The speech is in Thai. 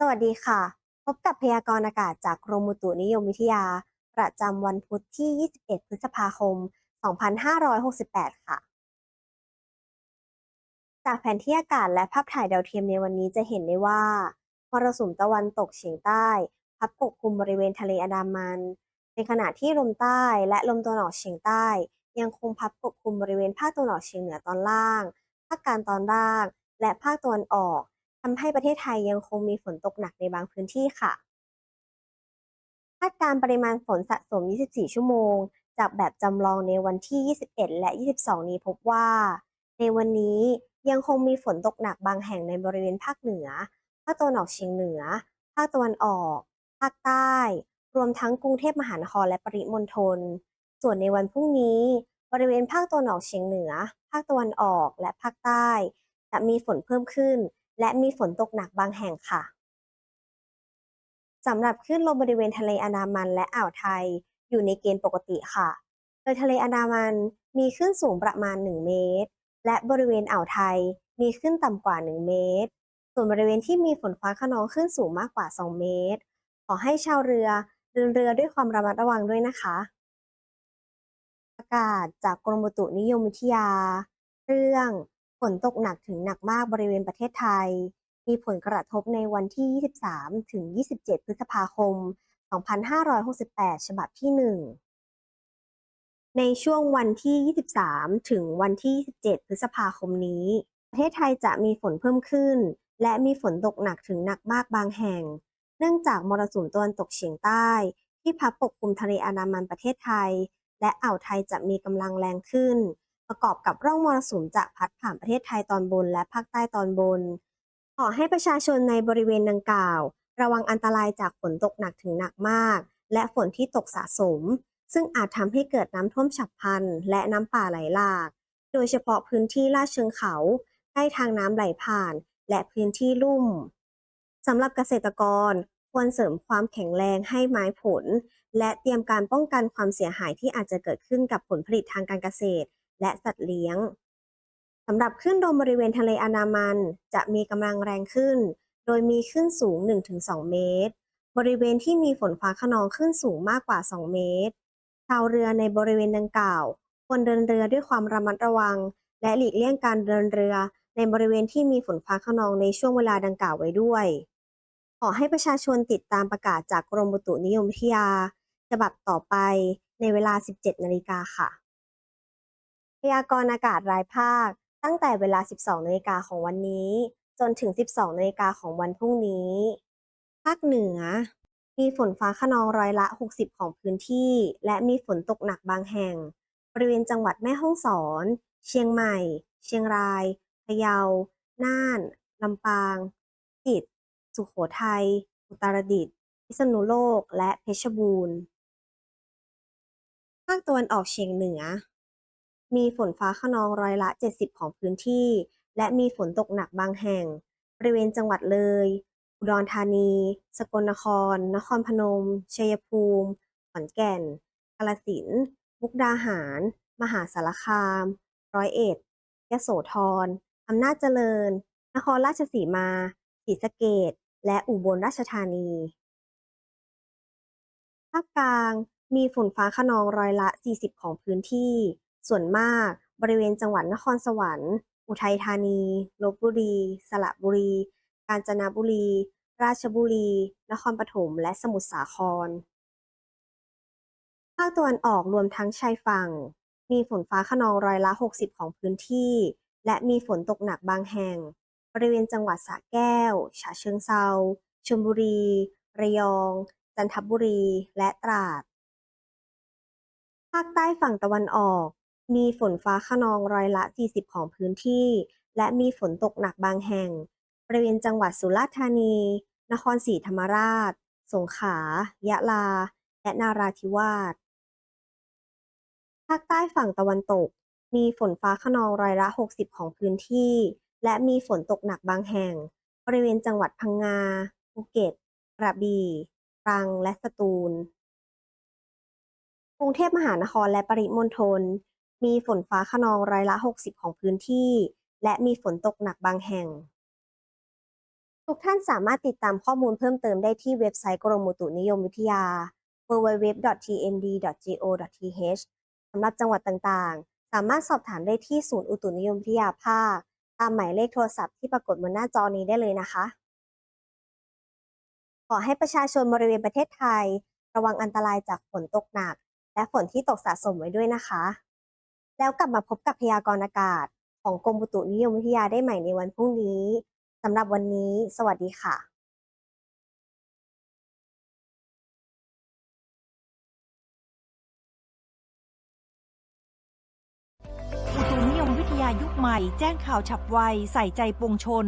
สวัสดีค่ะ พบกับพยากรณ์อากาศจากกรมอุตุนิยมวิทยา ประจำวันพุธที่ 21 พฤษภาคม 2568 ค่ะ จากแผนที่อากาศและภาพถ่ายดาวเทียมในวันนี้จะเห็นได้ว่ามรสุมตะวันตกเฉียงใต้ พัดปกคลุมบริเวณทะเลอันดามัน ในขณะที่ลมใต้และลมตะวันออกเฉียงใต้ ยังคงพัดปกคลุมบริเวณภาคตะวันออกเฉียงเหนือตอนล่าง ภาคกลางตอนล่าง และภาคตะวันออก ทำให้ประเทศไทยยังคงมีฝนตกหนักในบางพื้นที่ค่ะ คาดการณ์ปริมาณฝนสะสม 24 ชั่วโมง จากแบบจำลองในวันที่ 21 และ 22 นี้พบว่า ในวันนี้ยังคงมีฝนตกหนักบางแห่งในบริเวณภาคเหนือ ภาคตะวันออกเฉียงเหนือ ภาคตะวันออก ภาคใต้ รวมทั้งกรุงเทพมหานครและปริมณฑล ส่วนในวันพรุ่งนี้ บริเวณภาคตะวันออกเฉียงเหนือ ภาคตะวันออก และภาคใต้ จะมีฝนเพิ่มขึ้น และมีฝนตกหนักบางแห่งค่ะสำหรับคลื่นลมบริเวณทะเลอันดามันและอ่าวไทย อยู่ในเกณฑ์ปกติค่ะ โดยทะเลอันดามันมีคลื่นสูงประมาณ 1 เมตร และบริเวณอ่าวไทยมีคลื่นต่ำกว่า 1 เมตร ส่วนบริเวณที่มีฝนฟ้าคะนองคลื่นสูงมากกว่า 2 เมตร ขอให้ชาวเรือเดินเรือด้วยความระมัดระวังด้วยนะคะประกาศจากกรมอุตุนิยมวิทยา เรื่อง ฝนตกหนักถึงหนักมากบริเวณประเทศไทย มีผลกระทบในวันที่ 23 ถึง 27 พฤษภาคม 2568 ฉบับที่ 1 ในช่วงวันที่ 23 ถึงวันที่ 27 พฤษภาคมนี้ ประเทศไทยจะมีฝนเพิ่มขึ้น และมีฝนตกหนักถึงหนักมากบางแห่ง เนื่องจากมรสุมตะวันตกเฉียงใต้ ที่พัดปกคลุมทะเลอันดามันประเทศไทย และอ่าวไทยจะมีกำลังแรงขึ้น ประกอบกับร่องมรสุมจะพัดผ่านประเทศไทยตอนบนและภาคใต้ตอนบน ขอให้ประชาชนในบริเวณดังกล่าว ระวังอันตรายจากฝนตกหนักถึงหนักมาก และฝนที่ตกสะสม ซึ่งอาจทำให้เกิดน้ำท่วมฉับพลัน และน้ำป่าไหลหลาก โดยเฉพาะพื้นที่ลาดเชิงเขาใกล้ทางน้ำไหลผ่าน และพื้นที่ลุ่มสำหรับเกษตรกรควรเสริมความแข็งแรงให้ไม้ผล และเตรียมการป้องกันความเสียหายที่อาจจะเกิดขึ้นกับผลผลิตทางการเกษตร และสัตว์เลี้ยงสำหรับคลื่นลมบริเวณทะเลอันามัน จะมีกำลังแรงขึ้น โดยมีคลื่นสูง 1-2 เมตร บริเวณที่มีฝนฟ้าคะนองคลื่นสูงมากกว่า 2 เมตร ชาวเรือในบริเวณดังกล่าว ควรเดินเรือด้วยความระมัดระวัง และหลีกเลี่ยงการเดินเรือในบริเวณที่มีฝนฟ้าคะนองในช่วงเวลาดังกล่าวไว้ด้วย ขอให้ประชาชนติดตามประกาศจากกรมอุตุนิยมวิทยา ฉบับต่อไปในเวลา 17 นาฬิกาค่ะ พยากรณ์อากาศรายภาค ตั้งแต่เวลา 12นาฬิกาของวันนี้ จนถึง 12นาฬิกาของวันพรุ่งนี้ ภาคเหนือ มีฝนฟ้าคะนองร้อยละ 60 ของพื้นที่ และมีฝนตกหนักบางแห่ง บริเวณจังหวัดแม่ฮ่องสอน เชียงใหม่ เชียงราย พะเยา น่าน ลำปางพิจิตรสุโขทัย อุตรดิตถ์ พิษณุโลก และเพชรบูรณ์ ภาคตะวันออกเฉียงเหนือ มีฝนฟ้าคะนองร้อยละ 70 ของพื้นที่ และมีฝนตกหนักบางแห่ง บริเวณจังหวัดเลย อุดรธานี สกลนคร นครพนม ชัยภูมิ ขอนแก่นกาฬสินธุ์มุกดาหาร มหาสารคาม ร้อยเอ็ดยโสธรอำนาจเจริญ นครราชสีมาศรีสะเกษและอุบลราชธานี ภาคกลางมีฝนฟ้าคะนองร้อยละ 40 ของพื้นที่ ส่วนมากบริเวณจังหวัดนครสวรรค์ อุทัยธานี ลบบุรี สระบุรี กาญจนบุรี ราชบุรี นครปฐม และสมุทรสาคร ภาคตะวันออกรวมทั้งชายฝั่ง มีฝนฟ้าคะนองร้อยละ 60 ของพื้นที่ และมีฝนตกหนักบางแห่ง บริเวณจังหวัดสระแก้ว ฉะเชิงเทราชลบุรี ระยอง จันทบุรี และตราด ภาคใต้ฝั่งตะวันออก มีฝนฟ้าคะนองร้อยละ 40 ของพื้นที่ และมีฝนตกหนักบางแห่ง บริเวณจังหวัดสุราษฎร์ธานี นครศรีธรรมราช สงขลา ยะลา และนาราธิวาส ภาคใต้ฝั่งตะวันตก มีฝนฟ้าคะนองร้อยละ 60 ของพื้นที่ และมีฝนตกหนักบางแห่ง บริเวณจังหวัดพังงา ภูเก็ต กระบี่ตรัง และสตูล กรุงเทพมหานครและปริมณฑล มีฝนฟ้าคะนองร้อยละ 60 ของพื้นที่ และมีฝนตกหนักบางแห่ง ทุกท่านสามารถติดตามข้อมูลเพิ่มเติมได้ที่เว็บไซต์กรมอุตุนิยมวิทยา www.tmd.go.th สำหรับจังหวัดต่างๆ สามารถสอบถามได้ที่ศูนย์อุตุนิยมวิทยาภาค ตามหมายเลขโทรศัพท์ที่ปรากฏบนหน้าจอนี้ได้เลยนะคะ ขอให้ประชาชนบริเวณประเทศไทย ระวังอันตรายจากฝนตกหนัก และฝนที่ตกสะสมไว้ด้วยนะคะ แล้วกลับมาพบกับพยากรณ์อากาศ ของกรมอุตุนิยมวิทยาได้ใหม่ในวันพรุ่งนี้สำหรับวันนี้ สวัสดีค่ะอุตุนิยมวิทยายุคใหม่ แจ้งข่าวฉับไว ใส่ใจปวงชน